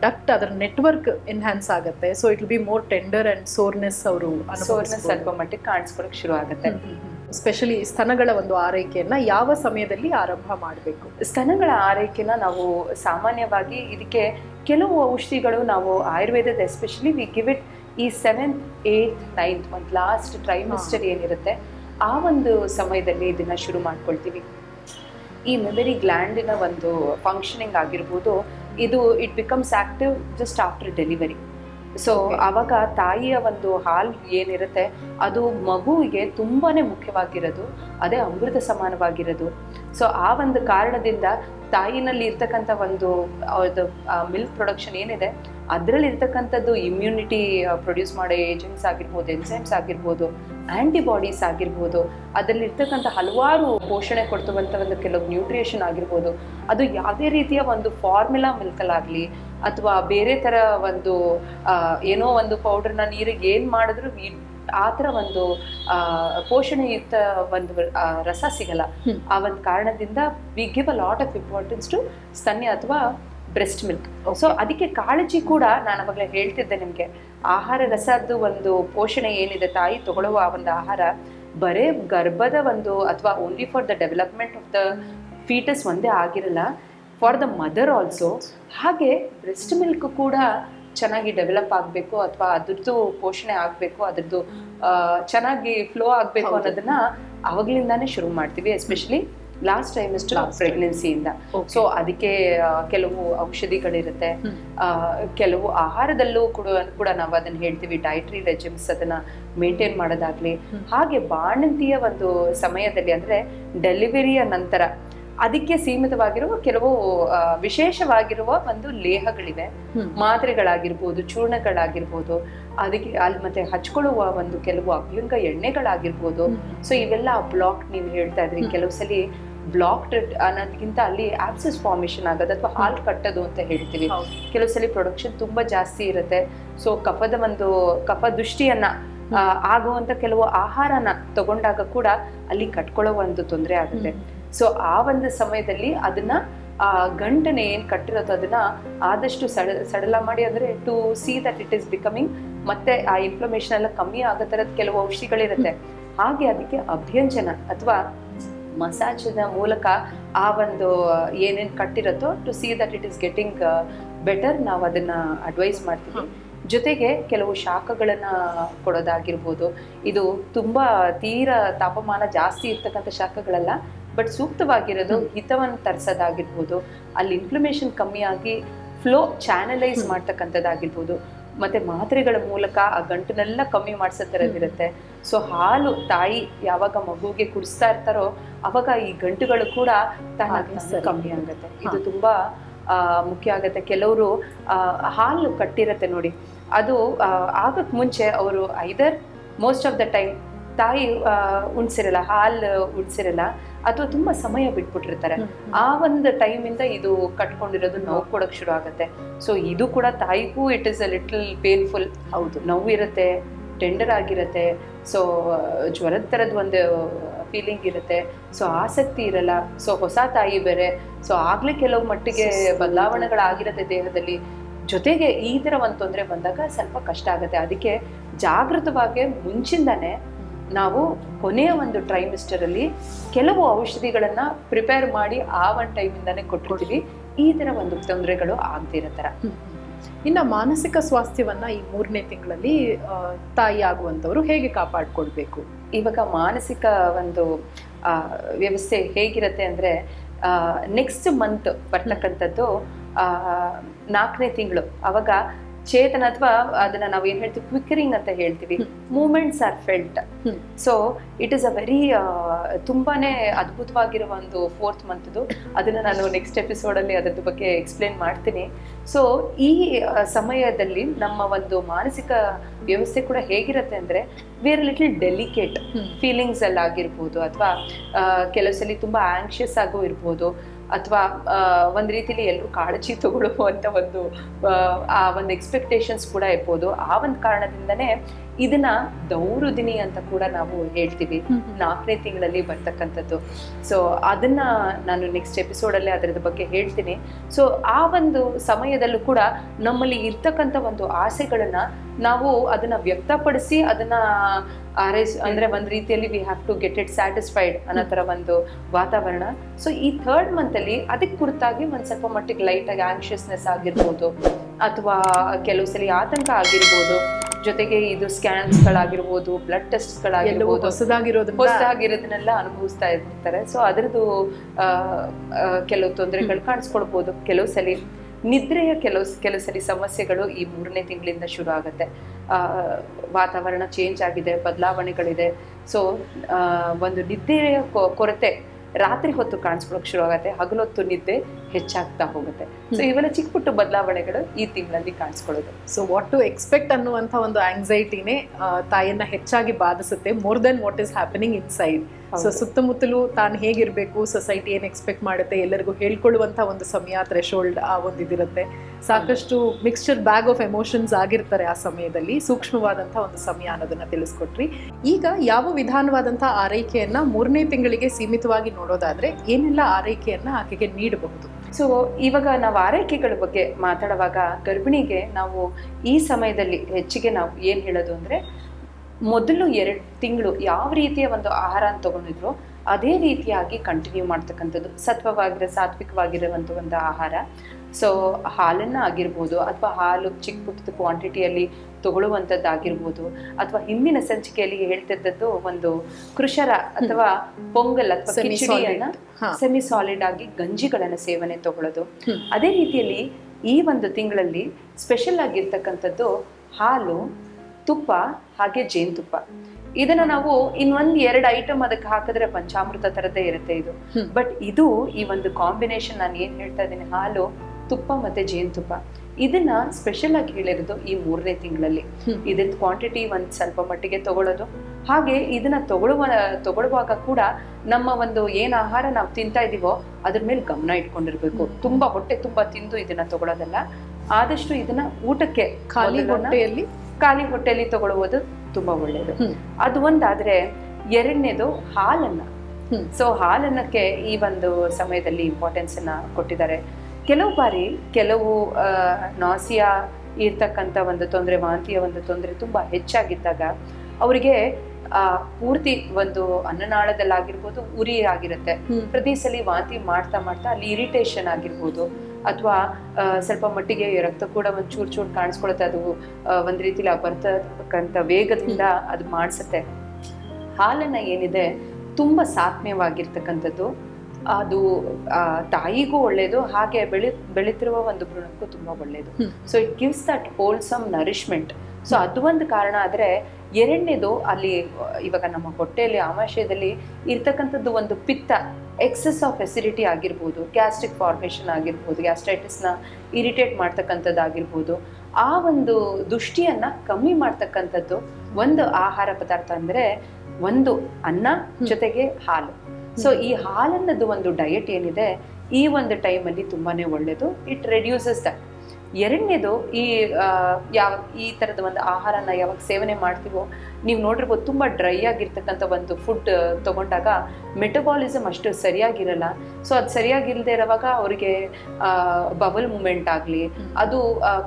ಡಕ್ಟ್ ಅದರ ನೆಟ್ವರ್ಕ್ ಎನ್ಹ್ಯಾನ್ಸ್ ಆಗುತ್ತೆ. So it will be more tender and soreness ಅವರು ಸೋರ್ನೆಸ್ ಸ್ವಲ್ಪ ಮಟ್ಟಿಗೆ ಕಾಣಿಸ್ಕೊಳಕ್ಕೆ ಶುರು ಆಗುತ್ತೆ. ಸ್ಪೆಷಲಿ ಸ್ತನಗಳ ಒಂದು ಆರೈಕೆಯನ್ನು ಯಾವ ಸಮಯದಲ್ಲಿ ಆರಂಭ ಮಾಡಬೇಕು? ಸ್ತನಗಳ ಆರೈಕೆನ ನಾವು ಸಾಮಾನ್ಯವಾಗಿ ಇದಕ್ಕೆ ಕೆಲವು ಔಷಧಿಗಳು ನಾವು ಆಯುರ್ವೇದದ ಎಸ್ಪೆಷಲಿ ವಿ ಗಿವ್ ಇಟ್ ಈ ಸೆವೆಂತ್ ಏಯ್ತ್ ನೈನ್ತ್ ಒಂದು ಲಾಸ್ಟ್ ಟ್ರೈಮಿಸ್ಟರ್ ಏನಿರುತ್ತೆ ಆ ಒಂದು ಸಮಯದಲ್ಲಿ ಇದನ್ನು ಶುರು ಮಾಡ್ಕೊಳ್ತೀವಿ. ಈ ಮೆಮರಿ ಗ್ಲ್ಯಾಂಡಿನ ಒಂದು ಫಂಕ್ಷನಿಂಗ್ ಆಗಿರ್ಬೋದು ಇದು it becomes active just after delivery so ಅವಾಗ ಆವಾಗ ತಾಯಿಯ ಒಂದು ಹಾಲು ಏನಿರುತ್ತೆ ಅದು ಮಗುವಿಗೆ ತುಂಬಾನೇ ಮುಖ್ಯವಾಗಿರೋದು ಅದೇ ಅಮೃತ ಸಮಾನವಾಗಿರೋದು. ಸೊ ಆ ಒಂದು ಕಾರಣದಿಂದ ತಾಯಿನಲ್ಲಿ ಇರ್ತಕ್ಕಂಥ ಒಂದು ಅದು ಮಿಲ್ಕ್ ಪ್ರೊಡಕ್ಷನ್ ಏನಿದೆ ಅದರಲ್ಲಿ ಇರ್ತಕ್ಕಂಥದ್ದು ಇಮ್ಯುನಿಟಿ ಪ್ರೊಡ್ಯೂಸ್ ಮಾಡೋ ಏಜೆಂಟ್ಸ್ ಆಗಿರ್ಬೋದು ಎನ್ಸೈಮ್ಸ್ ಆಗಿರ್ಬೋದು ಆಂಟಿಬಾಡೀಸ್ ಆಗಿರ್ಬೋದು ಅದರಲ್ಲಿರ್ತಕ್ಕಂಥ ಹಲವಾರು ಪೋಷಣೆ ಕೊಡ್ತುವಂಥ ಒಂದು ಕೆಲವು ನ್ಯೂಟ್ರಿಷನ್ ಆಗಿರ್ಬೋದು. ಅದು ಯಾವುದೇ ರೀತಿಯ ಒಂದು ಫಾರ್ಮುಲಾ ಮಿಲ್ಕಲ್ಲಾಗಲಿ ಅಥವಾ ಬೇರೆ ಥರ ಒಂದು ಏನೋ ಒಂದು ಪೌಡರ್ನ ನೀರಿಗೆ ಏನು ಮಾಡಿದ್ರು ಆ ಥರ ಒಂದು ಪೋಷಣೆಯುಕ್ತ ಒಂದು ರಸ ಸಿಗಲ್ಲ. ಆ ಒಂದು ಕಾರಣದಿಂದ we give a lot of importance to ಸ್ತನ್ಯ ಅಥವಾ ಬ್ರೆಸ್ಟ್ ಮಿಲ್ಕ್. ಸೊ ಅದಕ್ಕೆ ಕಾಳಜಿ ಕೂಡ ನಾನು ಅವಾಗಲೇ ಹೇಳ್ತಿದ್ದೆ ನಿಮಗೆ. ಆಹಾರ ರಸದ್ದು ಒಂದು ಪೋಷಣೆ ಏನಿದೆ ತಾಯಿ ತಗೊಳ್ಳುವ ಆ ಒಂದು ಆಹಾರ ಬರೇ ಗರ್ಭದ ಒಂದು ಅಥವಾ only for the development of the foetus ಒಂದೇ ಆಗಿರಲ್ಲ ಫಾರ್ ದ ಮದರ್ ಆಲ್ಸೋ ಹಾಗೆ ಬ್ರೆಸ್ಟ್ ಮಿಲ್ಕ್ ಕೂಡ ಚೆನ್ನಾಗಿ ಡೆವಲಪ್ ಆಗಬೇಕು ಅಥವಾ ಅದ್ರದ್ದು ಪೋಷಣೆ ಆಗಬೇಕು ಅದ್ರದ್ದು ಚೆನ್ನಾಗಿ ಫ್ಲೋ ಆಗಬೇಕು. ಅನ್ನೋದನ್ನ ಅವಾಗ್ಲಿಂದಾನೇ ಶುರು ಮಾಡ್ತೀವಿ ಎಸ್ಪೆಷಲಿ ಲಾಸ್ಟ್ ಟೈಮ್ ಇಷ್ಟು ಪ್ರೆಗ್ನೆನ್ಸಿಯಿಂದ Okay. ಸೊ ಅದಕ್ಕೆ ಕೆಲವು ಔಷಧಿಗಳಿರುತ್ತೆ. ಕೆಲವು ಆಹಾರದಲ್ಲೂ ಕೂಡ ಕೂಡ ನಾವು ಅದನ್ನ ಹೇಳ್ತೀವಿ. ಡೈಟ್ರಿ ರೆಜಿಮ್ಸ್ ಅದನ್ನ ಮೇಂಟೈನ್ ಮಾಡೋದಾಗ್ಲಿ. ಹಾಗೆ ಬಾಣಂತಿಯ ಒಂದು ಸಮಯದಲ್ಲಿ ಅಂದ್ರೆ ಡೆಲಿವರಿಯ ನಂತರ ಅದಕ್ಕೆ ಸೀಮಿತವಾಗಿರುವ ಕೆಲವು ವಿಶೇಷವಾಗಿರುವ ಒಂದು ಲೇಹಗಳಿವೆ. ಮಾತ್ರೆಗಳಾಗಿರ್ಬೋದು ಚೂರ್ಣಗಳಾಗಿರ್ಬೋದು ಅದಕ್ಕೆ ಅಲ್ಲಿ ಮತ್ತೆ ಹಚ್ಕೊಳ್ಳುವ ಒಂದು ಕೆಲವು ಅಭ್ಯಂಗ ಎಣ್ಣೆಗಳಾಗಿರ್ಬೋದು. ಸೊ ಇವೆಲ್ಲ ಬ್ಲಾಕ್ ನೀವು ಹೇಳ್ತಾ ಇದ್ರಿ. ಕೆಲವು ಸಲ ಬ್ಲಾಕ್ ಅನ್ನೋದಕ್ಕಿಂತ ಅಲ್ಲಿ ಆಬ್ಸಸ್ ಫಾರ್ಮೇಷನ್ ಆಗೋದು ಅಥವಾ ಹಾಲ್ ಕಟ್ಟೋದು ಅಂತ ಹೇಳ್ತೀವಿ. ಕೆಲವು ಸಲ ಪ್ರೊಡಕ್ಷನ್ ತುಂಬಾ ಜಾಸ್ತಿ ಇರುತ್ತೆ. ಸೊ ಕಫದ ಒಂದು ಕಫ ದೃಷ್ಟಿಯನ್ನ ಆಗುವಂತ ಕೆಲವು ಆಹಾರನ ತಗೊಂಡಾಗ ಕೂಡ ಅಲ್ಲಿ ಕಟ್ಕೊಳ್ಳೋ ಒಂದು ತೊಂದರೆ ಆಗುತ್ತೆ. ಸೊ ಆ ಒಂದು ಸಮಯದಲ್ಲಿ ಅದನ್ನ ಆ ಗಂಟನೆ ಏನ್ ಕಟ್ಟಿರೋದು ಅದನ್ನ ಆದಷ್ಟು ಸಡ ಸಡಲ ಮಾಡಿ ಅಂದ್ರೆ to see that it is becoming ಮತ್ತೆ ಆ ಇನ್ಫ್ಲಮೇಷನ್ ಎಲ್ಲ ಕಮ್ಮಿ ಆಗೋ ಥರದ ಕೆಲವು ಔಷಧಿಗಳಿರುತ್ತೆ. ಹಾಗೆ ಅದಕ್ಕೆ ಅಭ್ಯಂಜನ ಅಥವಾ ಮಸಾಜದ ಮೂಲಕ ಆ ಒಂದು ಏನೇನು ಕಟ್ಟಿರುತ್ತೋ to see that it is getting better ನಾವು ಅದನ್ನು ಅಡ್ವೈಸ್ ಮಾಡ್ತೀವಿ. ಜೊತೆಗೆ ಕೆಲವು ಶಾಖಗಳನ್ನು ಕೊಡೋದಾಗಿರ್ಬೋದು. ಇದು ತುಂಬ ತೀರ ತಾಪಮಾನ ಜಾಸ್ತಿ ಇರ್ತಕ್ಕಂಥ ಶಾಖಗಳಲ್ಲ ಬಟ್ ಸೂಕ್ತವಾಗಿರೋದು ಹಿತವನ್ನು ತರಿಸೋದಾಗಿರ್ಬೋದು. ಅಲ್ಲಿ ಇನ್ಫ್ಲಮೇಷನ್ ಕಮ್ಮಿಯಾಗಿ ಫ್ಲೋ ಚಾನಲೈಸ್. ಮಾಡ್ತಕ್ಕಂಥದ್ದಾಗಿರ್ಬೋದು. ಮತ್ತೆ ಮಾತ್ರೆಗಳ ಮೂಲಕ ಆ ಗಂಟನೆಲ್ಲ ಕಮ್ಮಿ ಮಾಡಿಸೋ ಥರದ್ದಿರುತ್ತೆ ಸೊ ಹಾಲು ತಾಯಿ ಯಾವಾಗ ಮಗುಗೆ ಕುಡಿಸ್ತಾ ಇರ್ತಾರೋ ಅವಾಗ ಈ ಗಂಟುಗಳು ಕೂಡ ತಾನಾಗಿ ಕಮ್ಮಿ ಆಗುತ್ತೆ. ಇದು. ತುಂಬಾ ಮುಖ್ಯ ಆಗುತ್ತೆ. ಕೆಲವರು ಹಾಲು ಕಟ್ಟಿರತ್ತೆ ನೋಡಿ. ಅದು ಆಗಕ್ಕೆ ಆಗಕ್ ಮುಂಚೆ ಅವರು either most of the time ತಾಯಿ ಉಣ್ಸಿರಲ್ಲ ಹಾಲು ಉಣ್ಸಿರಲ್ಲ ಅಥವಾ ತುಂಬಾ ಸಮಯ ಬಿಟ್ಬಿಟ್ಟಿರ್ತಾರೆ. ಆ ಒಂದು ಟೈಮಿಂದ ಇದು ಕಟ್ಕೊಂಡಿರೋದು ನೋವು ಕೊಡಕ್ ಶುರು ಆಗುತ್ತೆ. ಸೊ ಇದು ಕೂಡ ತಾಯಿಗೂ it is a little painful ಹೌದು. ನೋವು ಇರುತ್ತೆ ಟೆಂಡರ್ ಆಗಿರುತ್ತೆ ಸೊ ಜ್ವರದ ಥರದ ಒಂದು ಫೀಲಿಂಗ್ ಇರುತ್ತೆ. ಸೊ ಆಸಕ್ತಿ ಇರಲ್ಲ. ಸೊ ಹೊಸ ತಾಯಿ ಬೇರೆ. ಸೊ ಆಗಲೇ ಕೆಲವು ಮಟ್ಟಿಗೆ ಬದಲಾವಣೆಗಳಾಗಿರುತ್ತೆ ದೇಹದಲ್ಲಿ. ಜೊತೆಗೆ ಈ ಥರ ಒಂದು ತೊಂದರೆ ಬಂದಾಗ ಸ್ವಲ್ಪ ಕಷ್ಟ ಆಗುತ್ತೆ. ಅದಕ್ಕೆ ಜಾಗೃತವಾಗಿ ಮುಂಚಿಂದಾನೆ ನಾವು ಕೊನೆಯ ಒಂದು ಟ್ರೈಮಿಸ್ಟರ್ ಅಲ್ಲಿ ಕೆಲವು ಔಷಧಿಗಳನ್ನು ಪ್ರಿಪೇರ್ ಮಾಡಿ ಆ ಒಂದು ಟೈಮಿಂದಾನೆ ಕೊಟ್ಟಿರ್ತೀವಿ. ಈ ಥರ ಒಂದು ತೊಂದರೆಗಳು ಆಗದಿರೋ ಥರ. ಇನ್ನು ಮಾನಸಿಕ ಸ್ವಾಸ್ಥ್ಯವನ್ನು ಈ ಮೂರನೇ ತಿಂಗಳಲ್ಲಿ ತಾಯಿ ಆಗುವಂಥವ್ರು ಹೇಗೆ ಕಾಪಾಡಿಕೊಳ್ಬೇಕು ಇವಾಗ ಮಾನಸಿಕ ಒಂದು ವ್ಯವಸ್ಥೆ ಹೇಗಿರುತ್ತೆ ಅಂದರೆ ನೆಕ್ಸ್ಟ್ ಮಂತ್ ಬರ್ತಕ್ಕಂಥದ್ದು ನಾಲ್ಕನೇ ತಿಂಗಳು. ಅವಾಗ ಚೇತನ ಅಥವಾ ಅದನ್ನ ನಾವು ಏನ್ ಹೇಳ್ತೀವಿ ಕ್ವಿಕರಿಂಗ್ ಅಂತ ಹೇಳ್ತೀವಿ. Movements are felt. So it is a very ತುಂಬಾನೇ ಅದ್ಭುತವಾಗಿರೋ ಒಂದು ಫೋರ್ತ್ ಮಂತ್ದು ಅದನ್ನ ನಾನು ನೆಕ್ಸ್ಟ್ ಎಪಿಸೋಡ್ ಅಲ್ಲಿ ಅದ್ರ ಬಗ್ಗೆ ಎಕ್ಸ್ಪ್ಲೇನ್ ಮಾಡ್ತೀನಿ. ಸೊ ಈ ಸಮಯದಲ್ಲಿ ನಮ್ಮ ಒಂದು ಮಾನಸಿಕ ವ್ಯವಸ್ಥೆ ಕೂಡ ಹೇಗಿರುತ್ತೆ ಅಂದ್ರೆ ವೇರ್ ಲಿಟಲ್ ಡೆಲಿಕೇಟ್ ಫೀಲಿಂಗ್ಸ್ ಅಲ್ಲಿ ಆಗಿರ್ಬೋದು ಅಥವಾ ಕೆಲವು ಸಲ ತುಂಬಾ ಆಂಕ್ಷಿಯಸ್ ಆಗೋ ಇರ್ಬೋದು. ಅಥವಾ ಒಂದು ರೀತಿಲಿ ಎಲ್ಲರೂ ಕಾಳಜಿ ತಗೊಳ್ಳುವಂಥ ಒಂದು ಆ, ಒಂದು ಎಕ್ಸ್ಪೆಕ್ಟೇಷನ್ಸ್ ಕೂಡ ಇರ್ಬೋದು. ಆ ಒಂದು ಕಾರಣದಿಂದನೇ ಇದನ್ನ ದೌರುದಿನಿ ಅಂತ ಕೂಡ ನಾವು ಹೇಳ್ತೀವಿ. ನಾಲ್ಕನೇ ತಿಂಗಳಲ್ಲಿ ಬರ್ತಕ್ಕಂಥದ್ದು. ಸೊ ಅದನ್ನ ನಾನು ನೆಕ್ಸ್ಟ್ ಎಪಿಸೋಡಲ್ಲೇ ಅದರ ಬಗ್ಗೆ ಹೇಳ್ತೀನಿ. ಸೊ ಆ ಒಂದು ಸಮಯದಲ್ಲೂ ಕೂಡ ನಮ್ಮಲ್ಲಿ ಇರ್ತಕ್ಕಂಥ ಒಂದು ಆಸೆಗಳನ್ನ ನಾವು ಅದನ್ನ ವ್ಯಕ್ತಪಡಿಸಿ ಅದನ್ನ ಆರೈಸ್ ಅಂದ್ರೆ ಒಂದ್ ರೀತಿಯಲ್ಲಿ we have to get it satisfied ಅನ್ನೋ ಥರ ಒಂದು ವಾತಾವರಣ. ಸೊ ಈ ಥರ್ಡ್ ಮಂತ್ ಅಲ್ಲಿ ಅದಕ್ಕೆ ಕುರಿತಾಗಿ ಒಂದ್ ಸ್ವಲ್ಪ ಮಟ್ಟಿಗೆ ಲೈಟ್ ಆಗಿ ಆಂಕ್ಷಿಯಸ್ನೆಸ್ ಆಗಿರ್ಬೋದು ಅಥವಾ ಕೆಲವು ಸಲ ಆತಂಕ ಆಗಿರ್ಬೋದು. ಜೊತೆಗೆ ಇದು ಸ್ಕ್ಯಾನ್ಸ್ಗಳಾಗಿರ್ಬೋದು ಬ್ಲಡ್ ಟೆಸ್ಟ್ ಟೆಸ್ಟ್ಗಳಾಗಿರ್ಬೋದು ಹೊಸದಾಗಿರೋದು ಹೊಸದಾಗಿರೋದನ್ನೆಲ್ಲ ಅನುಭವಿಸ್ತಾ ಇರ್ತಾರೆ. ಸೊ ಅದರದ್ದು ಕೆಲವು ತೊಂದರೆಗಳು ಕಾಣಿಸ್ಕೊಳ್ಬೋದು. ಕೆಲವು ಸಲ ನಿದ್ರೆಯ ಕೆಲವು ಕೆಲವು ಸರಿ ಸಮಸ್ಯೆಗಳು ಈ ಮೂರನೇ ತಿಂಗಳಿಂದ ಶುರು ಆಗುತ್ತೆ. ವಾತಾವರಣ ಚೇಂಜ್ ಆಗಿದೆ, ಬದಲಾವಣೆಗಳಿದೆ. ಸೊ ಒಂದು ನಿದ್ರೆಯ ಕೊರತೆ ರಾತ್ರಿ ಹೊತ್ತು ಕಾಣಿಸ್ಕೊಳಕ್ಕೆ ಶುರು ಆಗುತ್ತೆ. ಹಗಲೊತ್ತು ನಿದ್ದೆ ಹೆಚ್ಚಾಗ್ತಾ ಹೋಗುತ್ತೆ. ಸೊ ಇವೆಲ್ಲ ಚಿಕ್ಕ ಪುಟ್ಟ ಬದಲಾವಣೆಗಳು ಈ ತಿಂಗಳಲ್ಲಿ ಕಾಣಿಸ್ಕೊಳ್ಳೋದು. ಸೊ ವಾಟ್ ಟು ಎಕ್ಸ್ಪೆಕ್ಟ್ ಅನ್ನುವಂಥ ಒಂದು ಆಂಗ್ಸೈಟಿನೇ ತಾಯಿಯನ್ನ ಹೆಚ್ಚಾಗಿ ಬಾಧಿಸುತ್ತೆ. More then what is happening inside so ಸುತ್ತಮುತ್ತಲೂ ತಾನು ಹೇಗಿರಬೇಕು ಸೊಸೈಟಿ ಏನು ಎಕ್ಸ್ಪೆಕ್ಟ್ ಮಾಡುತ್ತೆ ಎಲ್ಲರಿಗೂ ಹೇಳ್ಕೊಳ್ಳುವಂಥ ಒಂದು ಸಮಯ ಥ್ರೆಶೋಲ್ಡ್ ಆ ಒಂದು ಇದಿರುತ್ತೆ. ಸಾಕಷ್ಟು ಮಿಕ್ಸ್ಚರ್ ಬ್ಯಾಗ್ ಆಫ್ ಎಮೋಷನ್ಸ್ ಆಗಿರ್ತಾರೆ ಆ ಸಮಯದಲ್ಲಿ ಸೂಕ್ಷ್ಮವಾದಂಥ ಒಂದು ಸಮಯ ಅನ್ನೋದನ್ನ ತಿಳಿಸ್ಕೊಟ್ರಿ. ಈಗ ಯಾವ ವಿಧಾನವಾದಂಥ ಆರೈಕೆಯನ್ನ ಮೂರನೇ ತಿಂಗಳಿಗೆ ಸೀಮಿತವಾಗಿ ನೋಡೋದಾದ್ರೆ ಏನೆಲ್ಲ ಆರೈಕೆಯನ್ನ ಆಕೆಗೆ ನೀಡಬಹುದು? ಸೊ ಇವಾಗ ನಾವು ಆರೈಕೆಗಳ ಬಗ್ಗೆ ಮಾತಾಡುವಾಗ ಗರ್ಭಿಣಿಗೆ ನಾವು ಈ ಸಮಯದಲ್ಲಿ ಹೆಚ್ಚಿಗೆ ನಾವು ಏನು ಹೇಳೋದು ಅಂದರೆ, ಮೊದಲು ಎರಡು ತಿಂಗಳು ಯಾವ ರೀತಿಯ ಒಂದು ಆಹಾರ ತೊಗೊಂಡಿದ್ರು ಅದೇ ರೀತಿಯಾಗಿ ಕಂಟಿನ್ಯೂ ಮಾಡ್ತಕ್ಕಂಥದ್ದು, ಸತ್ವವಾಗಿರೋ, ಸಾತ್ವಿಕವಾಗಿರುವಂಥ ಒಂದು ಆಹಾರ. ಸೊ ಹಾಲನ್ನು ಆಗಿರ್ಬೋದು ಅಥವಾ ಹಾಲು ಚಿಕ್ಕ ಪುಟ್ಟದ ಕ್ವಾಂಟಿಟಿಯಲ್ಲಿ ತಗೊಳ್ಳುವಂಥದ್ದಾಗಿರ್ಬೋದು ಅಥವಾ ಹಿಂದಿನ ಸಂಚಿಕೆಯಲ್ಲಿ ಹೇಳ್ತಿದ್ದದ್ದು ಒಂದು ಕೃಷರ ಅಥವಾ ಪೊಂಗಲ್ ಅಥವಾ ಕಿಚಡಿಯನ್ನು ಸೆಮಿ ಸಾಲಿಡ್ ಆಗಿ ಗಂಜಿಗಳನ್ನ ಸೇವನೆ ತಗೊಳ್ಳೋದು. ಅದೇ ರೀತಿಯಲ್ಲಿ ಈ ಒಂದು ತಿಂಗಳಲ್ಲಿ ಸ್ಪೆಷಲ್ ಆಗಿರ್ತಕ್ಕಂಥದ್ದು ಹಾಲು ತುಪ್ಪ ಹಾಗೆ ಜೇನುತುಪ್ಪ. ಇದನ್ನ ನಾವು ಇನ್ನೊಂದ್ ಎರಡು ಐಟಮ್ ಅದಕ್ಕೆ ಹಾಕಿದ್ರೆ ಪಂಚಾಮೃತ ತರದೇ ಇರುತ್ತೆ ಇದು. ಬಟ್ ಇದು ಈ ಒಂದು ಕಾಂಬಿನೇಷನ್ ನಾನು ಏನ್ ಹೇಳ್ತಾ ಇದ್ದೀನಿ ಹಾಲು ತುಪ್ಪ ಮತ್ತೆ ಜೇನುತುಪ್ಪ ಇದನ್ನ ಸ್ಪೆಷಲ್ ಆಗಿ ಹೇಳಿರೋದು ಈ ಮೂರನೇ ತಿಂಗಳಲ್ಲಿ. ಇದನ್ನ ಕ್ವಾಂಟಿಟಿ ಒಂದ್ ಸ್ವಲ್ಪ ಮಟ್ಟಿಗೆ ತಗೊಳ್ಳೋದು ಹಾಗೆ ಇದನ್ನ ತಗೊಳ್ಳುವ ತಗೊಳ್ಳುವಾಗ ಕೂಡ ನಮ್ಮ ಒಂದು ಏನ್ ಆಹಾರ ನಾವು ತಿಂತಾ ಇದೀವೋ ಅದ್ರ ಮೇಲೆ ಗಮನ ಇಟ್ಕೊಂಡಿರ್ಬೇಕು. ತುಂಬಾ ಹೊಟ್ಟೆ ತುಂಬಾ ತಿಂದು ಇದನ್ನ ತಗೊಳ್ಳೋದಲ್ಲ ಆದಷ್ಟು ಇದನ್ನ ಊಟಕ್ಕೆ ಖಾಲಿ ಹೊಟ್ಟೆಯಲ್ಲಿ? ಖಾಲಿ ಹೊಟ್ಟೆಯಲ್ಲಿ ತಗೊಳ್ಳುವುದು ತುಂಬಾ ಒಳ್ಳೆಯದು ಅದು ಒಂದಾದ್ರೆ ಎರಡನೇದು ಹಾಲನ್ನ. ಸೊ ಹಾಲನ್ನಕ್ಕೆ ಈ ಒಂದು ಸಮಯದಲ್ಲಿ ಇಂಪಾರ್ಟೆನ್ಸ್ ಅನ್ನ ಕೊಟ್ಟಿದ್ದಾರೆ. ಕೆಲವು ಬಾರಿ ಕೆಲವು ನಾಸಿಯಾ ಇರ್ತಕ್ಕಂಥ ಒಂದು ತೊಂದರೆ ವಾಂತಿಯ ಒಂದು ತೊಂದರೆ ತುಂಬಾ ಹೆಚ್ಚಾಗಿದ್ದಾಗ ಅವರಿಗೆ ಆ ಪೂರ್ತಿ ಒಂದು ಅನ್ನನಾಳದಲ್ಲಾಗಿರ್ಬೋದು ಉರಿ ಆಗಿರುತ್ತೆ. ಪ್ರತಿ ಸಲ ವಾಂತಿ ಮಾಡ್ತಾ ಮಾಡ್ತಾ ಅಲ್ಲಿ ಇರಿಟೇಷನ್ ಆಗಿರ್ಬೋದು ಅಥವಾ ಸ್ವಲ್ಪ ಮಟ್ಟಿಗೆ ರಕ್ತ ಕೂಡ ಒಂದು ಚೂರು ಚೂರು ಕಾಣಿಸ್ಕೊಳುತ್ತೆ. ಅದು ಒಂದ್ ರೀತಿಲಿ ಬರ್ತಕ್ಕಂಥ ವೇಗದಿಂದ ಅದು ಮಾಡಿಸುತ್ತೆ. ಹಾಲನ್ನ ಏನಿದೆ ತುಂಬಾ ಸಾತ್ಮ್ಯವಾಗಿರ್ತಕ್ಕಂಥದ್ದು. ಅದು ತಾಯಿಗೂ ಒಳ್ಳೆಯದು ಹಾಗೆ ಬೆಳಿ ಬೆಳೀತಿರುವ ಒಂದು ಭ್ರೂಣಕ್ಕೂ ತುಂಬಾ ಒಳ್ಳೆಯದು ಹ್ಮ್. So it gives that wholesome nourishment so ಅದು ಒಂದು ಕಾರಣ ಆದರೆ ಎರಡನೇದು ಅಲ್ಲಿ ಇವಾಗ ನಮ್ಮ ಹೊಟ್ಟೆಯಲ್ಲಿ ಆಮಾಶಯದಲ್ಲಿ ಇರ್ತಕ್ಕಂಥದ್ದು ಒಂದು ಪಿತ್ತ ಎಕ್ಸೆಸ್ ಆಫ್ ಎಸಿಡಿಟಿ ಆಗಿರ್ಬೋದು ಗ್ಯಾಸ್ಟ್ರಿಕ್ ಫಾರ್ಮೇಷನ್ ಆಗಿರ್ಬೋದು ಗ್ಯಾಸ್ಟ್ರೈಟಿಸ್ನ ಇರಿಟೇಟ್ ಮಾಡ್ತಕ್ಕಂಥದ್ದಾಗಿರ್ಬೋದು. ಆ ಒಂದು ದೃಷ್ಟಿಯನ್ನು ಕಮ್ಮಿ ಮಾಡ್ತಕ್ಕಂಥದ್ದು ಒಂದು ಆಹಾರ ಪದಾರ್ಥ ಅಂದರೆ ಒಂದು ಅನ್ನ ಜೊತೆಗೆ ಹಾಲು. ಸೊ ಈ ಹಾಲನ್ನದು ಒಂದು ಡಯಟ್ ಏನಿದೆ ಈ ಒಂದು ಟೈಮಲ್ಲಿ ತುಂಬಾನೇ ಒಳ್ಳೆಯದು ಇಟ್ ರೆಡ್ಯೂಸಸ್ ದಟ್ ಎರಡನೇದು ಈ ಯಾವ ಈ ಥರದ ಒಂದು ಆಹಾರನ ಯಾವಾಗ ಸೇವನೆ ಮಾಡ್ತೀವೋ ನೀವು ನೋಡಿರ್ಬೋದು ತುಂಬ ಡ್ರೈ ಆಗಿರ್ತಕ್ಕಂಥ ಒಂದು ಫುಡ್ ತಗೊಂಡಾಗ ಮೆಟಬಾಲಿಸಮ್ ಅಷ್ಟು ಸರಿಯಾಗಿರಲ್ಲ. ಸೊ ಅದು ಸರಿಯಾಗಿಲ್ಲದೆ ಇರೋವಾಗ ಅವರಿಗೆ ಬಬಲ್ ಮೂಮೆಂಟ್ ಆಗಲಿ ಅದು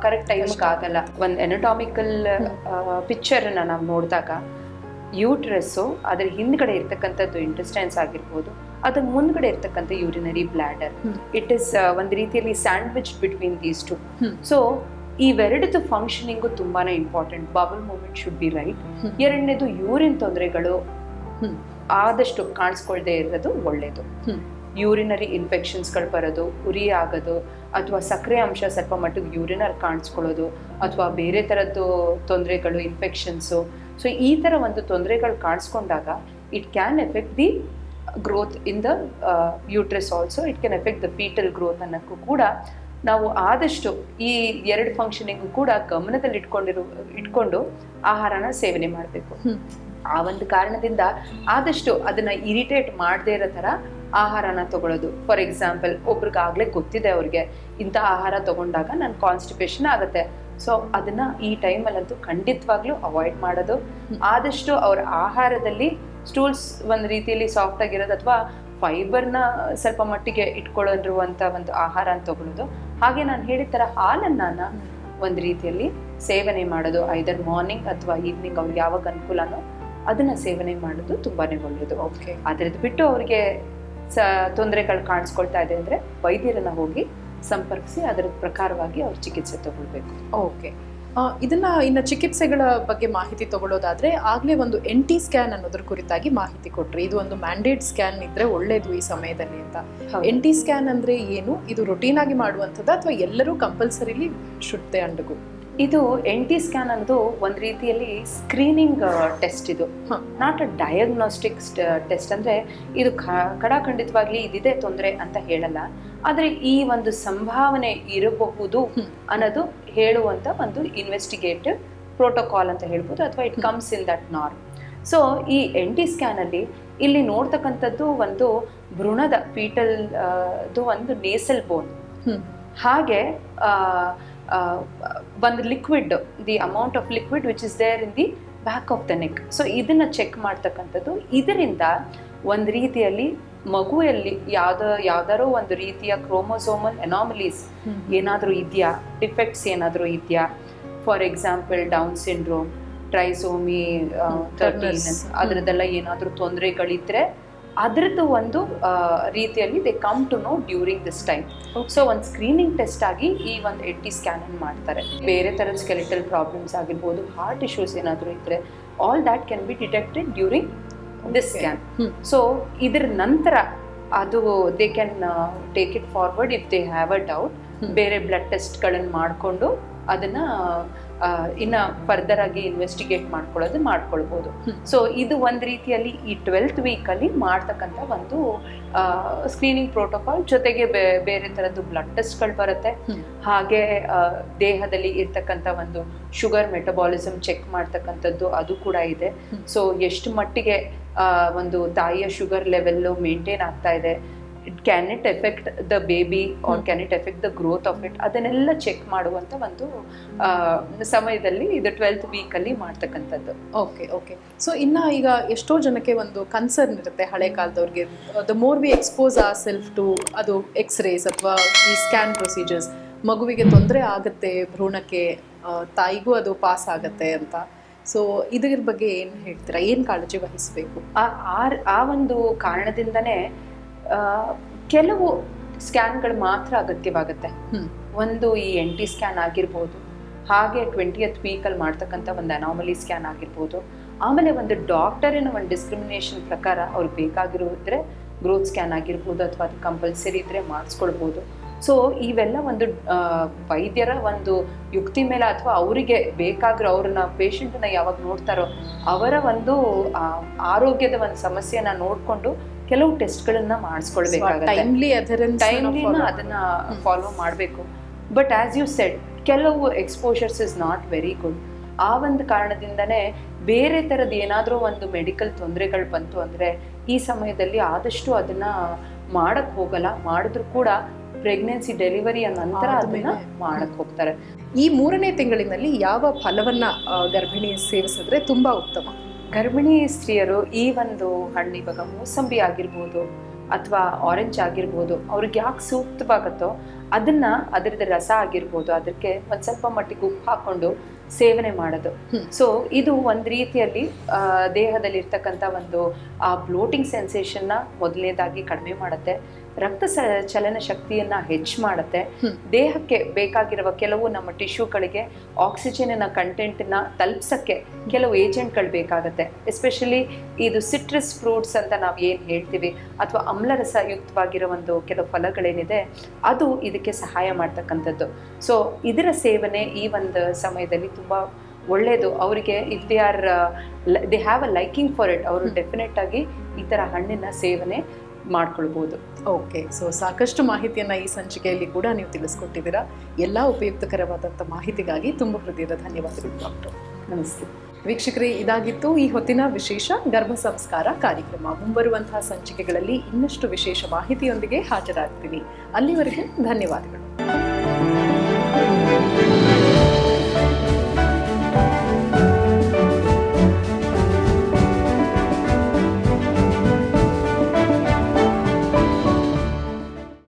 ಕರೆಕ್ಟ್ ಟೈಮ್ಗೆ ಆಗಲ್ಲ. ಒಂದು ಎನಟಾಮಿಕಲ್ ಪಿಕ್ಚರನ್ನ ನಾವು ನೋಡಿದಾಗ. ಯೂಟ್ರಸ್ಸು ಅದರ ಹಿಂದ್ಗಡೆ ಇರ್ತಕ್ಕಂಥದ್ದು ಇಂಟೆಸ್ಟೈನ್ಸ್ ಆಗಿರ್ಬೋದು ಅದ್ರ ಮುಂದ್ಗಡೆ ಇರ್ತಕ್ಕಂಥ ಯೂರಿನರಿ ಬ್ಲ್ಯಾಡರ್ ಇಟ್ ಇಸ್ ಒಂದು ರೀತಿಯಲ್ಲಿ sandwich between these two. So ಇವೆರಡದು functioning ತುಂಬಾನೇ important bowel movement should be right ಎರಡನೇದು ಯೂರಿನ್ ತೊಂದರೆಗಳು ಆದಷ್ಟು ಕಾಣಿಸ್ಕೊಳ್ದೇ ಇರೋದು ಒಳ್ಳೆಯದು ಯೂರಿನರಿ ಇನ್ಫೆಕ್ಷನ್ಸ್ಗಳು ಬರೋದು ಉರಿ ಆಗೋದು ಅಥವಾ ಸಕ್ಕರೆ ಅಂಶ ಸ್ವಲ್ಪ ಮಟ್ಟಿಗೆ ಯೂರಿನರ್ ಕಾಣಿಸ್ಕೊಳ್ಳೋದು ಅಥವಾ ಬೇರೆ ಥರದ್ದು ತೊಂದರೆಗಳು ಇನ್ಫೆಕ್ಷನ್ಸು ಸೊ ಈ ಥರ ಒಂದು ತೊಂದರೆಗಳು ಕಾಣಿಸ್ಕೊಂಡಾಗ it can affect the growth in the uterus also it can affect the foetal growth ಅನ್ನೋಕ್ಕೂ ಕೂಡ ನಾವು ಆದಷ್ಟು ಈ ಎರಡು ಫಂಕ್ಷನಿಗೂ ಕೂಡ ಗಮನದಲ್ಲಿ ಇಟ್ಕೊಂಡಿರು ಇಟ್ಕೊಂಡು ಆಹಾರನ ಸೇವನೆ ಮಾಡಬೇಕು. ಆ ಒಂದು ಕಾರಣದಿಂದ ಆದಷ್ಟು ಅದನ್ನ ಇರಿಟೇಟ್ ಮಾಡದೇ ಇರೋ ಥರ ಆಹಾರನ ತಗೊಳ್ಳೋದು. ಫಾರ್ ಎಕ್ಸಾಂಪಲ್ ಒಬ್ರಿಗಾಗಲೇ ಗೊತ್ತಿದೆ ಅವ್ರಿಗೆ ಇಂಥ ಆಹಾರ ತಗೊಂಡಾಗ ನನ್ನ ಕಾನ್ಸ್ಟಿಪೇಷನ್ ಆಗುತ್ತೆ. ಸೊ ಅದನ್ನ ಈ ಟೈಮಲ್ಲಂತೂ ಖಂಡಿತವಾಗ್ಲೂ ಅವಾಯ್ಡ್ ಮಾಡೋದು. ಆದಷ್ಟು ಅವ್ರ ಆಹಾರದಲ್ಲಿ ಸ್ಟೂಲ್ಸ್ ಒಂದು ರೀತಿಯಲ್ಲಿ ಸಾಫ್ಟ್ ಆಗಿರೋದು ಅಥವಾ ಫೈಬರ್ನ ಸ್ವಲ್ಪ ಮಟ್ಟಿಗೆ ಇಟ್ಕೊಳ್ಳಿರುವಂಥ ಒಂದು ಆಹಾರ ತಗೊಳ್ಳೋದು ಹಾಗೆ ನಾನು ಹೇಳಿದ ಥರ ಹಾಲನ್ನ ಒಂದು ರೀತಿಯಲ್ಲಿ ಸೇವನೆ ಮಾಡೋದು. ಐದರ್ ಮಾರ್ನಿಂಗ್ ಅಥವಾ ಈವ್ನಿಂಗ್ ಅವ್ರಿಗೆ ಯಾವಾಗ ಅನುಕೂಲನೋ ಅದನ್ನ ಸೇವನೆ ಮಾಡೋದು ತುಂಬಾನೇ ಒಳ್ಳೆಯದು ಓಕೆ ಅದ್ರದ್ದು ಬಿಟ್ಟು ಅವ್ರಿಗೆ ಸ ತೊಂದರೆಗಳು ಕಾಣಿಸ್ಕೊಳ್ತಾ ಇದೆ ಅಂದರೆ ವೈದ್ಯರನ್ನ ಹೋಗಿ ಸಂಪರ್ಕಿಸಿ ಅದರ ಪ್ರಕಾರವಾಗಿ ಅವ್ರು ಚಿಕಿತ್ಸೆ ತಗೊಳ್ಬೇಕು. ಓಕೆ ಇದನ್ನ ಇನ್ನ ಚಿಕಿತ್ಸೆಗಳ ಬಗ್ಗೆ ಮಾಹಿತಿ ತಗೊಳ್ಳೋದಾದ್ರೆ ಆಗ್ಲೇ ಒಂದು ಎನ್ ಟಿ ಸ್ಕ್ಯಾನ್ ಅನ್ನೋದ್ರ ಕುರಿತಾಗಿ ಮಾಹಿತಿ ಕೊಟ್ರಿ. ಇದು ಒಂದು ಮ್ಯಾಂಡೇಟ್ ಸ್ಕ್ಯಾನ್ ಇದ್ರೆ ಒಳ್ಳೇದು ಈ ಸಮಯದಲ್ಲಿ ಅಂತ. ಎನ್ ಟಿ ಸ್ಕ್ಯಾನ್ ಅಂದ್ರೆ ಏನು? ಇದು ರೊಟೀನ್ ಆಗಿ ಮಾಡುವಂಥದ್ದು ಅಥವಾ ಎಲ್ಲರೂ ಕಂಪಲ್ಸರಿಲಿ ಶುಡ್ ದೇ ಅಂಡಗು ಇದು ಎನ್ ಟಿ ಸ್ಕ್ಯಾನ್ ಅನ್ನೋದು ಒಂದು ರೀತಿಯಲ್ಲಿ ಸ್ಕ್ರೀನಿಂಗ್ ಟೆಸ್ಟ್ ಇದು. ನಾಟ್ ಅ ಡಯಾಗ್ನೋಸ್ಟಿಕ್ ಟೆಸ್ಟ್ ಅಂದರೆ ಇದು ಖ- ಖಡಾಖಂಡಿತವಾಗ್ಲಿ ಇದಿದೆ ತೊಂದರೆ ಅಂತ ಹೇಳಲ್ಲ. ಆದರೆ ಈ ಒಂದು ಸಂಭಾವನೆ ಇರಬಹುದು. ಅನ್ನೋದು ಹೇಳುವಂಥ ಒಂದು ಇನ್ವೆಸ್ಟಿಗೇಟಿವ್ ಪ್ರೋಟೋಕಾಲ್ ಅಂತ ಹೇಳ್ಬೋದು ಅಥವಾ it comes in that norm so ಈ ಎನ್ ಟಿ ಸ್ಕ್ಯಾನಲ್ಲಿ ಇಲ್ಲಿ ನೋಡ್ತಕ್ಕಂಥದ್ದು ಒಂದು ಭ್ರೂಣದ ಪೀಟಲ್ದು ಒಂದು ನೇಸಲ್ ಬೋನ್ ಹಾಗೆ ಒಂದು liquid the amount of liquid which is there in the back of the neck so ಇದನ್ನು ಚೆಕ್ ಮಾಡ್ತಕ್ಕಂಥದ್ದು ಇದರಿಂದ ಒಂದು ರೀತಿಯಲ್ಲಿ ಮಗುವಲ್ಲಿ ಯಾವ್ದ ಯಾವ್ದಾರೋ ಒಂದು ರೀತಿಯ ಕ್ರೋಮೋಸೋಮಲ್ ಎನಾಮಲೀಸ್ ಏನಾದರೂ ಇದೆಯಾ? ಡಿಫೆಕ್ಟ್ಸ್ ಏನಾದರೂ ಇದೆಯಾ? For example Down syndrome trisomy thirteen. ಅದರದ್ದೆಲ್ಲ ಏನಾದರೂ ತೊಂದರೆಗಳಿದ್ರೆ ಅದರದ್ದು ಒಂದು ರೀತಿಯಲ್ಲಿ they come to know during this time so ಒಂದು ಸ್ಕ್ರೀನಿಂಗ್ ಟೆಸ್ಟ್ ಆಗಿ ಈ ಒಂದು ಎಟ್ಟಿ ಸ್ಕ್ಯಾನ್ ಮಾಡ್ತಾರೆ. ಬೇರೆ ಥರದ ಸ್ಕೆಲಿಟಲ್ ಪ್ರಾಬ್ಲಮ್ಸ್ ಆಗಿರ್ಬೋದು ಹಾರ್ಟ್ ಇಶ್ಯೂಸ್ ಏನಾದರೂ ಇದ್ರೆ all that can be detected during this scan. So ಇದ್ರ ನಂತರ ಅದು they can take it forward if they have a doubt. ಬೇರೆ ಬ್ಲಡ್ ಟೆಸ್ಟ್ಗಳನ್ನು ಮಾಡಿಕೊಂಡು ಅದನ್ನ ಇನ್ನ ಫರ್ದರ್ ಆಗಿ ಇನ್ವೆಸ್ಟಿಗೇಟ್ ಮಾಡ್ಕೊಳ್ಳೋದು ಮಾಡ್ಕೊಳ್ಬೋದು. ಸೊ ಇದು ಒಂದು ರೀತಿಯಲ್ಲಿ ಈ ಟ್ವೆಲ್ತ್ ವೀಕಲ್ಲಿ ಮಾಡ್ತಕ್ಕಂಥ ಒಂದು ಸ್ಕ್ರೀನಿಂಗ್ ಪ್ರೋಟೋಕಾಲ್ ಜೊತೆಗೆ ಬೇರೆ ಥರದ್ದು ಬ್ಲಡ್ ಟೆಸ್ಟ್ಗಳು ಬರುತ್ತೆ. ಹಾಗೆ ದೇಹದಲ್ಲಿ ಇರ್ತಕ್ಕಂಥ ಒಂದು ಶುಗರ್ ಮೆಟಬಾಲಿಸಮ್ ಚೆಕ್ ಮಾಡ್ತಕ್ಕಂಥದ್ದು ಅದು ಕೂಡ ಇದೆ. ಸೊ ಎಷ್ಟು ಮಟ್ಟಿಗೆ ಒಂದು ತಾಯಿಯ ಶುಗರ್ ಲೆವೆಲ್ಲು ಮೇಂಟೈನ್ ಆಗ್ತಾ ಇದೆ. Can it affect the baby or. Can it affect the growth of it ಅದನ್ನೆಲ್ಲ ಚೆಕ್ ಮಾಡುವಂಥ ಒಂದು ಸಮಯದಲ್ಲಿ ಇದು ಟ್ವೆಲ್ತ್ ವೀಕಲ್ಲಿ ಮಾಡ್ತಕ್ಕಂಥದ್ದು. ಓಕೆ ಓಕೆ ಸೊ ಇನ್ನು ಈಗ ಎಷ್ಟೋ ಜನಕ್ಕೆ ಒಂದು ಕನ್ಸರ್ನ್ ಇರುತ್ತೆ ಹಳೆ ಕಾಲದವ್ರಿಗೆ. The more we expose ourself to ಅದು ಎಕ್ಸ್ರೇಸ್ ಅಥವಾ ಈ ಸ್ಕ್ಯಾನ್ ಪ್ರೊಸೀಜರ್ಸ್ ಮಗುವಿಗೆ ತೊಂದರೆ ಆಗುತ್ತೆ ಭ್ರೂಣಕ್ಕೆ ತಾಯಿಗೂ ಅದು ಪಾಸ್ ಆಗುತ್ತೆ ಅಂತ. ಸೊ ಇದ್ರ ಬಗ್ಗೆ ಏನು ಹೇಳ್ತೀರಾ? ಏನು ಕಾಳಜಿ ವಹಿಸಬೇಕು? ಆ ಆ- ಒಂದು ಕಾರಣದಿಂದನೇ ಕೆಲವು ಸ್ಕ್ಯಾನ್ಗಳು ಮಾತ್ರ ಅಗತ್ಯವಾಗುತ್ತೆ. ಒಂದು ಈ ಎನ್ ಟಿ ಸ್ಕ್ಯಾನ್ ಆಗಿರ್ಬೋದು, ಹಾಗೆ ಟ್ವೆಂಟಿಯತ್ ವೀಕಲ್ಲಿ ಮಾಡ್ತಕ್ಕಂಥ ಒಂದು ಅನಾಮಲಿ ಸ್ಕ್ಯಾನ್ ಆಗಿರ್ಬೋದು, ಆಮೇಲೆ ಒಂದು ಡಾಕ್ಟರಿನ ಒಂದು ಡಿಸ್ಕ್ರಿಮಿನೇಷನ್ ಪ್ರಕಾರ ಅವ್ರಿಗೆ ಬೇಕಾಗಿರೋದ್ರೆ ಗ್ರೋತ್ ಸ್ಕ್ಯಾನ್ ಆಗಿರ್ಬೋದು ಅಥವಾ ಅದು ಕಂಪಲ್ಸರಿ ಇದ್ದರೆ ಮಾಡಿಸ್ಕೊಳ್ಬೋದು ಸೊ ಇವೆಲ್ಲ ಒಂದು ವೈದ್ಯರ ಒಂದು ಯುಕ್ತಿ ಮೇಲೆ ಅಥವಾ ಅವರಿಗೆ ಬೇಕಾಗಿರೋ ಅವ್ರನ್ನ ಪೇಷಂಟನ್ನ ಯಾವಾಗ ನೋಡ್ತಾರೋ ಅವರ ಒಂದು ಆರೋಗ್ಯದ ಒಂದು ಸಮಸ್ಯೆನ ನೋಡಿಕೊಂಡು ಕೆಲವು ಟೆಸ್ಟ್ಗಳನ್ನ ಮಾಡಿಸ್ಕೊಳ್ಬೇಕಾಗುತ್ತೆ. ಟೈಮ್ಲಿ ಟೈಮ್ಲಿನ ಅದನ್ನ ಫಾಲೋ ಮಾಡಬೇಕು. ಬಟ್ ಆಸ್ ಯು ಸೆಟ್ ಕೆಲವು exposures is not very good ಆ ಒಂದು ಕಾರಣದಿಂದನೇ ಬೇರೆ ಥರದ ಏನಾದರೂ ಒಂದು ಮೆಡಿಕಲ್ ತೊಂದರೆಗಳು ಬಂತು ಅಂದರೆ ಈ ಸಮಯದಲ್ಲಿ ಆದಷ್ಟು ಅದನ್ನ ಮಾಡಕ್ ಹೋಗಲ್ಲ. ಮಾಡಿದ್ರು ಕೂಡ ಪ್ರೆಗ್ನೆನ್ಸಿ ಡೆಲಿವರಿಯ ನಂತರ ಅದನ್ನ. ಮಾಡಕ್ ಹೋಗ್ತಾರೆ. ಈ ಮೂರನೇ ತಿಂಗಳಿನಲ್ಲಿ ಯಾವ ಫಲವನ್ನ ಗರ್ಭಿಣಿ ಸೇವಿಸಿದ್ರೆ ತುಂಬಾ ಉತ್ತಮ? ಗರ್ಭಿಣಿ ಸ್ತ್ರೀಯರು ಈ ಒಂದು ಹಣ್ಣು ಇವಾಗ ಮೂಸಂಬಿ ಆಗಿರ್ಬೋದು ಅಥವಾ ಆರೆಂಜ್ ಆಗಿರ್ಬೋದು ಅವ್ರಿಗೆ ಯಾಕೆ ಸೂಕ್ತವಾಗುತ್ತೋ ಅದನ್ನ ಅದರದ ರಸ ಆಗಿರ್ಬೋದು ಅದಕ್ಕೆ ಒಂದು ಸ್ವಲ್ಪ ಮಟ್ಟಿಗೆ ಉಪ್ಪು ಹಾಕೊಂಡು ಸೇವನೆ ಮಾಡೋದು. ಸೊ ಇದು ಒಂದು ರೀತಿಯಲ್ಲಿ ದೇಹದಲ್ಲಿ ಇರ್ತಕ್ಕಂಥ ಒಂದು ಆ ಬ್ಲೋಟಿಂಗ್ ಸೆನ್ಸೇಷನ್ನ ಮೊದಲನೇದಾಗಿ ಕಡಿಮೆ ಮಾಡುತ್ತೆ ರಕ್ತ ಸ ಚಲನ ಶಕ್ತಿಯನ್ನ ಹೆಚ್ಚು ಮಾಡುತ್ತೆ. ದೇಹಕ್ಕೆ ಬೇಕಾಗಿರುವ ಕೆಲವು ನಮ್ಮ ಟಿಶ್ಯೂಗಳಿಗೆ ಆಕ್ಸಿಜನ್ನ ಕಂಟೆಂಟನ್ನ ತಲುಪ್ಸಕ್ಕೆ ಕೆಲವು ಏಜೆಂಟ್ಗಳು ಬೇಕಾಗುತ್ತೆ. ಎಸ್ಪೆಷಲಿ ಇದು ಸಿಟ್ರಸ್ ಫ್ರೂಟ್ಸ್ ಅಂತ ನಾವು ಏನು ಹೇಳ್ತೀವಿ ಅಥವಾ ಅಮ್ಲರಸ ಯುಕ್ತವಾಗಿರೋ ಒಂದು ಕೆಲವು ಫಲಗಳೇನಿದೆ ಅದು ಇದಕ್ಕೆ ಸಹಾಯ ಮಾಡ್ತಕ್ಕಂಥದ್ದು. ಸೊ ಇದರ ಸೇವನೆ ಈ ಒಂದು ಸಮಯದಲ್ಲಿ ತುಂಬ ಒಳ್ಳೆಯದು ಅವರಿಗೆ if they are they have a liking for it ಅವರು. ಡೆಫಿನೆಟ್ ಆಗಿ ಈ ಥರ ಹಣ್ಣಿನ ಸೇವನೆ ಮಾಡ್ಕೊಳ್ಬೋದು. ಓಕೆ ಸೊ ಸಾಕಷ್ಟು ಮಾಹಿತಿಯನ್ನು ಈ ಸಂಚಿಕೆಯಲ್ಲಿ ಕೂಡ ನೀವು ತಿಳಿಸ್ಕೊಟ್ಟಿದ್ದೀರಾ. ಎಲ್ಲ ಉಪಯುಕ್ತಕರವಾದಂಥ ಮಾಹಿತಿಗಾಗಿ ತುಂಬ ಹೃದಯದ ಧನ್ಯವಾದಗಳು ಡಾಕ್ಟರ್ ನಮಸ್ತೆ. ವೀಕ್ಷಕರೇ, ಇದಾಗಿತ್ತು ಈ ಹೊತ್ತಿನ ವಿಶೇಷ ಗರ್ಭ ಸಂಸ್ಕಾರ ಕಾರ್ಯಕ್ರಮ. ಮುಂಬರುವಂತಹ ಸಂಚಿಕೆಗಳಲ್ಲಿ ಇನ್ನಷ್ಟು ವಿಶೇಷ ಮಾಹಿತಿಯೊಂದಿಗೆ ಹಾಜರಾಗ್ತೀನಿ ಅಲ್ಲಿವರೆಗೆ ಧನ್ಯವಾದಗಳು.